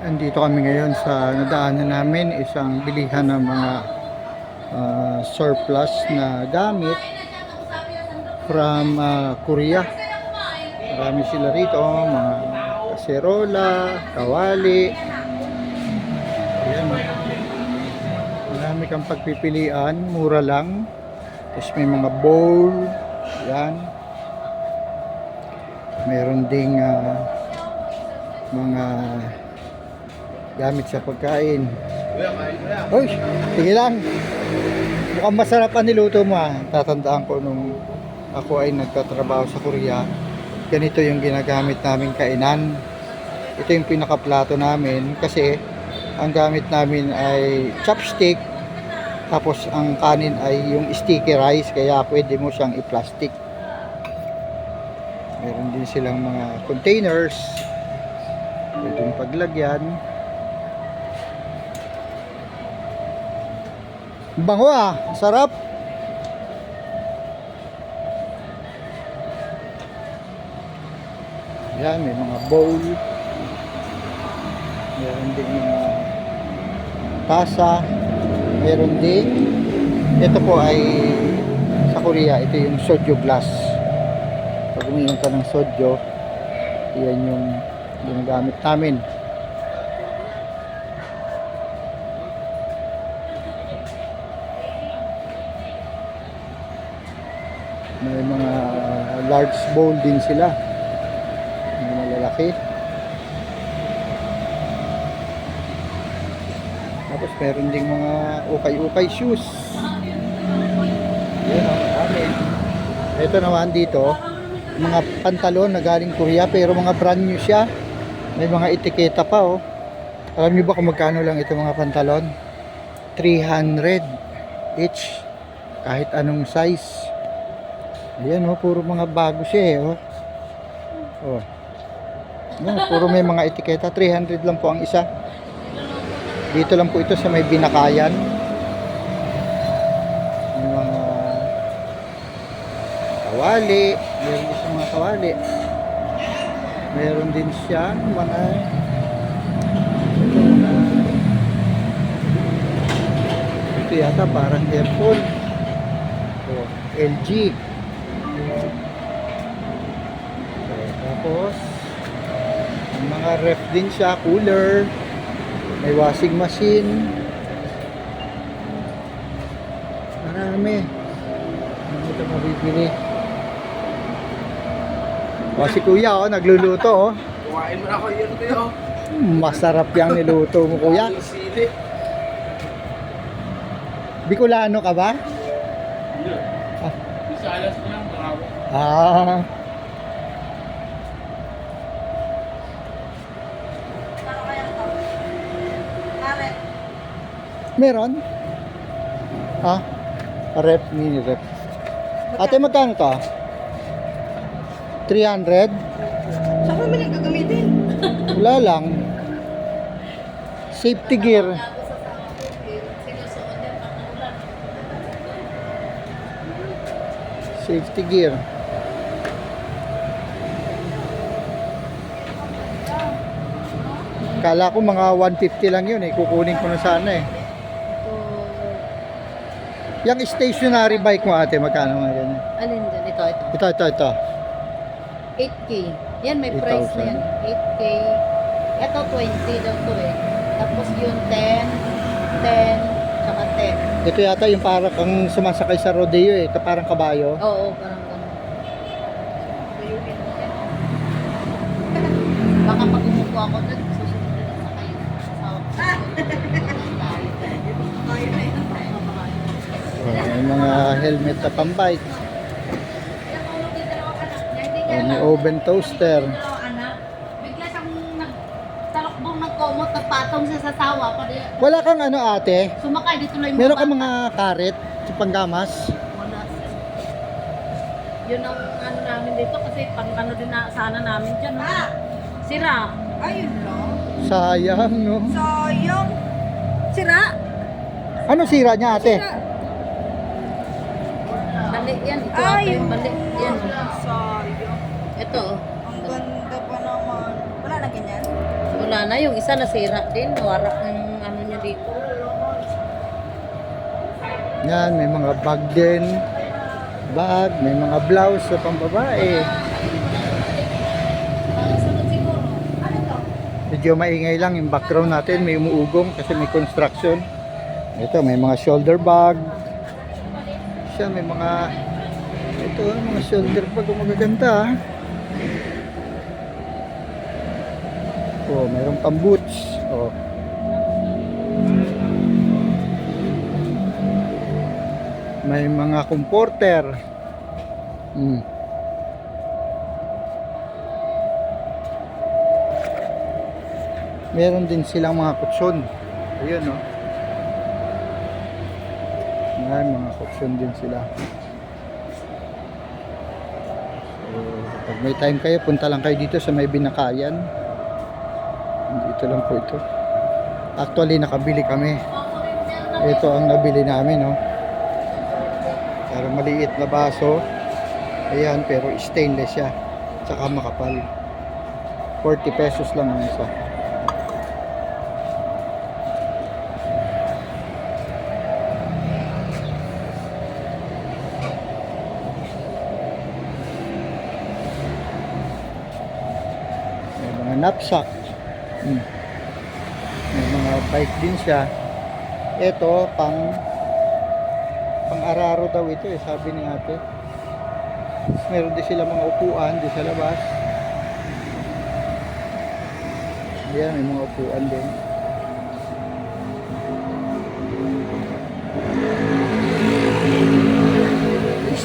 Andito kami ngayon sa nadaanan namin isang bilihan ng mga ah, surplus na gamit from ah, Korea. Marami sila rito, mga kaserola, kawali. Ayan. Marami kang pagpipilian, mura lang. Tapos may mga bowl. Yan. Meron ding ah, mga gamit sa pagkain. Uy, sige lang. Mukhang masarap ang niluto mo ah. Tatandaan ko nung ako ay nagtatrabaho sa Korea. Ganito yung ginagamit naming kainan. Ito yung pinakaplato namin kasi ang gamit namin ay chopstick tapos ang kanin ay yung sticky rice kaya pwede mo siyang i-plastic. Meron din silang mga containers pwedeng paglagyan. Bango ah, sarap. Yan, may mga bowl. Meron din mga tasa. Meron din. Ito po ay sa Korea, ito yung soju glass. Pag uminom ka ng soju, yan yung ginagamit namin. May mga large bowl din sila. Mga malalaki. Tapos meron ding mga ukay-ukay shoes. Yan ang marami. Ito naman dito, mga pantalon na galing Korea pero mga brand new siya. May mga etiketa pa oh. Alam niyo ba kung magkano lang ito mga pantalon? 300 each. Kahit anong size. Ayan oh, puro mga bago siya eh oh. Oh. Yan, puro may mga etiketa. 300 lang po ang isa. Dito lang po ito sa may binakayan. May mga kawali. Meron din mga kawali. Meron din siya mga ito yata parang earphone. Oh, LG. Okay, tapos ang mga ref din siya, cooler. May washing machine. Marami. Ano ito mabibili? O si kuya oh, nagluluto oh. Kumain mo na ako yun, Teo. Hmm, Masarap yung niluto mo kuya. Bicolano ka ba? Bisalas ko lang, mga Ah. Meron? Ha? Rep, mini rep. Ate, magkano to? 300? Saan mo nila gagamitin? Wala lang. Safety gear. Safety gear. Kala ko mga 150 lang yun eh. Kukunin ko na sana eh. Yung stationary bike mo ate, magkano nga yan? Alin dyan? Ito, ito. Ito, ito, ito. 8K. Yan, may price na yan. 8K. Ito, 20 daw to eh. Tapos yun, 10, 10, tsaka 10. Ito yata yung parang kang sumasakay sa rodeo eh. Parang kabayo. Oo, parang ganun. Baka pag umupo ako doon, may mga helmet na pambike. Oh, may oven toaster. anak, bigla siyang nagtalokbong ng komot, nagpatong siya sa sawa. Pati Wala kang ano ate? sumakay dito lang Meron ka bata. mga karet sa panggamas? Wala. Yun ang ano namin dito kasi pang ano din na sana namin dyan. No? Sira. Ayun lang. Sayang no. Sayang. Sira. Ano sira niya ate? Sira. Bali yan. Ito Ay, yung bali. Yan. Sayang. Ito. oh. Ang ganda pa naman. Wala na ganyan? Wala na. Yung isa nasira din. Nawarak ng ano niya dito. Yan, may mga bag din. Bag, may mga blouse sa pambabae. Medyo maingay lang yung background natin. May umuugong kasi may construction. Ito, may mga shoulder bag. Siya, may mga... Ito, mga shoulder bag. Ang magaganda. ah. Oh, mayroong pang boots. Oh. May mga comforter. Hmm. Meron din silang mga kutsyon. Ayun, no? Yan, mga kutsyon din sila. So, pag may time kayo, punta lang kayo dito sa may binakayan. Dito lang po ito. Actually, nakabili kami. Ito ang nabili namin, no? Pero maliit na baso. Ayan, pero stainless siya. Tsaka makapal. 40 pesos lang ang isa. Knapsack. Hmm. May mga bike din siya. Ito, pang pang araro daw ito eh, sabi ni ate. Meron din sila mga upuan din sa labas. Ayan, may mga upuan din.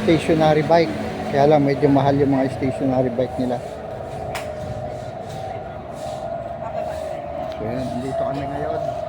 Stationary bike. Kaya lang medyo mahal yung mga stationary bike nila. So yan, dito kami ngayon.